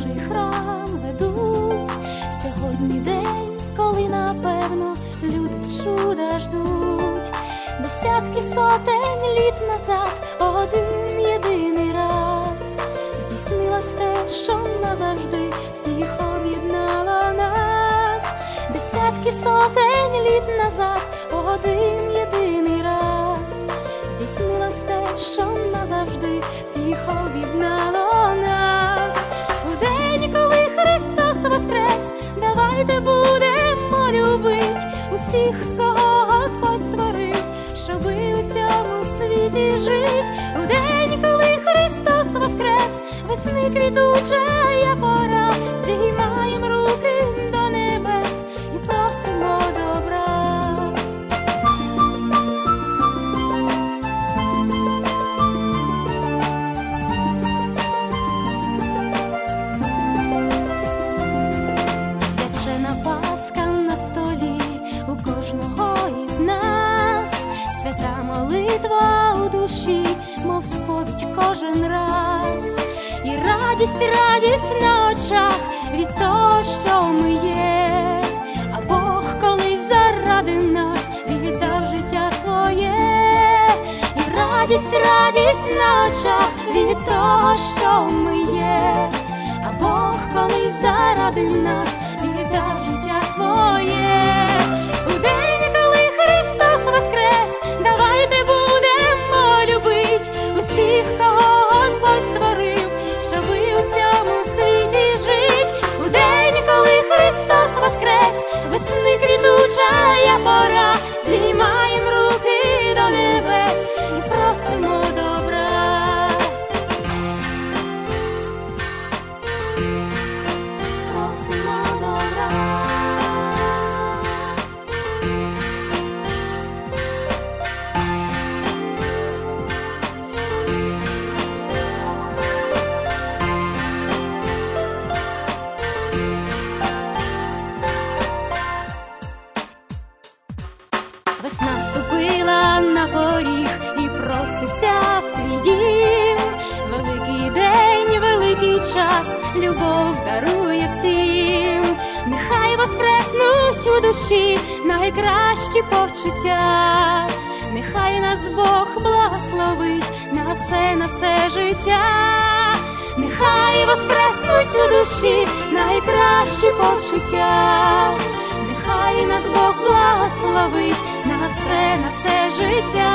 Божий храм ведуть. Сьогодні день, коли напевно люди чуда ждуть. Десятки сотень літ назад один єдиний раз здійснилось те, що назавжди всіх об'єднало нас. Десятки сотень літ назад один єдиний раз здійснилось те, що назавжди всіх об'єднало давайте будемо любить усіх, кого Господь створив, щоби у цьому світі жить. У день, коли Христос воскрес, весни квітуча є пора, здіймаєм руки до молитва у душі, мов сповідь кожен раз, і радість, радість на очах від того, що ми є, а Бог колись заради нас віддав життя своє, і радість, радість на очах від того, що ми є, а Бог колись заради нас час, любов дарує всім. Нехай воскреснуть у душі найкращі почуття. Нехай нас Бог благословить на все, на все життя. Нехай воскреснуть у душі найкращі почуття. Нехай нас Бог благословить на все, на все життя.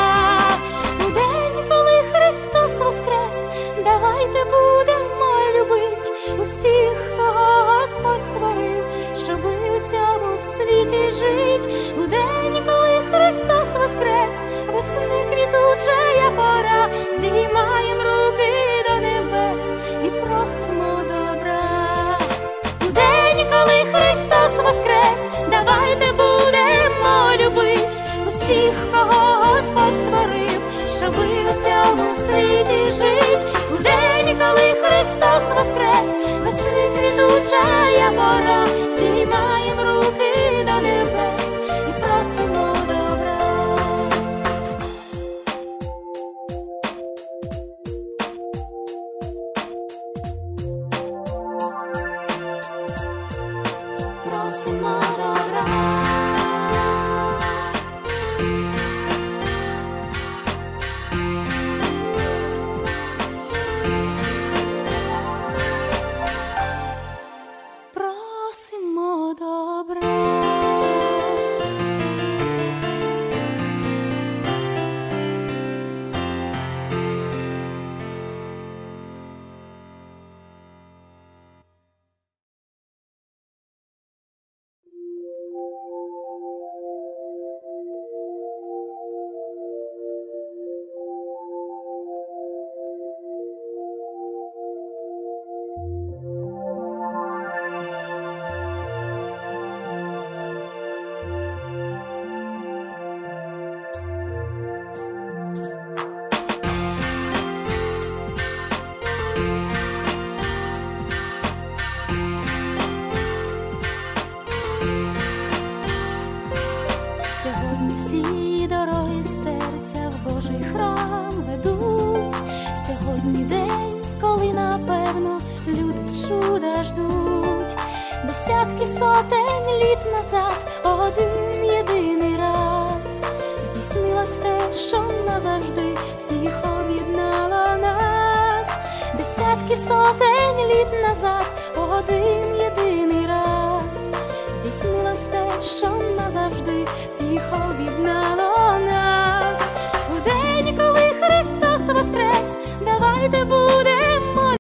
Квітуча я Сьогодні день, коли напевно люди чуда ждуть. Десятки сотень літ назад, один єдиний раз здійснилось те, що назавжди всіх об'єднало нас. Десятки сотень літ назад, один єдиний раз здійснилось те, що назавжди всіх об'єднало